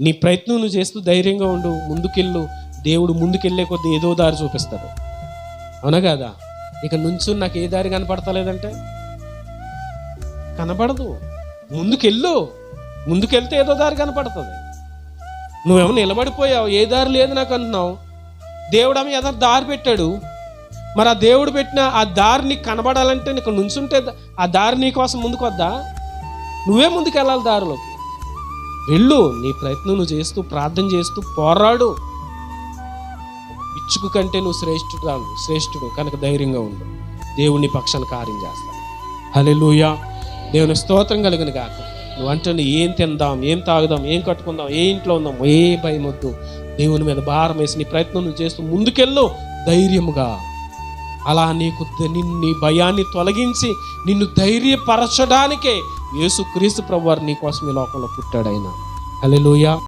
నీ ప్రయత్నం నువ్వు చేస్తూ ధైర్యంగా ఉండు ముందుకెళ్ళు. దేవుడు ముందుకెళ్ళే కొద్ది ఏదో దారి చూపిస్తాడు. అవునా కాదా? ఇక నుంచు నాకు ఏ దారి కనపడతలేదంటే? కనపడదు. ముందుకెళ్ళు. ముందుకెళ్తే ఏదో దారి కనపడుతుంది. నువ్వేమో నిలబడిపోయావు. ఏ దారి లేదు నాకు అంటున్నావు. దేవుడు ఆమె ఏదో దారి పెట్టాడు. మరి ఆ దేవుడు పెట్టిన ఆ దారి నీకు కనబడాలంటే నీకు నుంచుంటే ఆ దారి నీ కోసం ముందుకు వద్దా నువ్వే ముందుకు వెళ్ళాలి దారిలోకి. వెళ్ళు నీ ప్రయత్నం నువ్వు చేస్తూ ప్రార్థన చేస్తూ పోరాడు. ఇచ్చుకు కంటే నువ్వు శ్రేష్ఠుడు కాదు శ్రేష్ఠుడు కనుక ధైర్యంగా ఉండు. దేవుని పక్షాన కార్యం చేస్తాడు. హలెలూయా దేవుని స్తోత్రం కలిగిన కాక నువ్వు అంటే ఏం తిందాం ఏం తాగుదాం ఏం కట్టుకుందాం ఏ ఇంట్లో ఉందాం ఏ భయం వద్దు దేవుని మీద భారం వేసి నీ ప్రయత్నం నువ్వు చేస్తూ ముందుకెళ్ళు ధైర్యముగా. అలా నీకు ద- నిన్ను నీ భయాన్ని తొలగించి నిన్ను ధైర్యపరచడానికే యేసు క్రీస్తు ప్రభు వారు నీ కోసం ఈ లోకంలో పుట్టాడు ఆయన హల్లెలూయా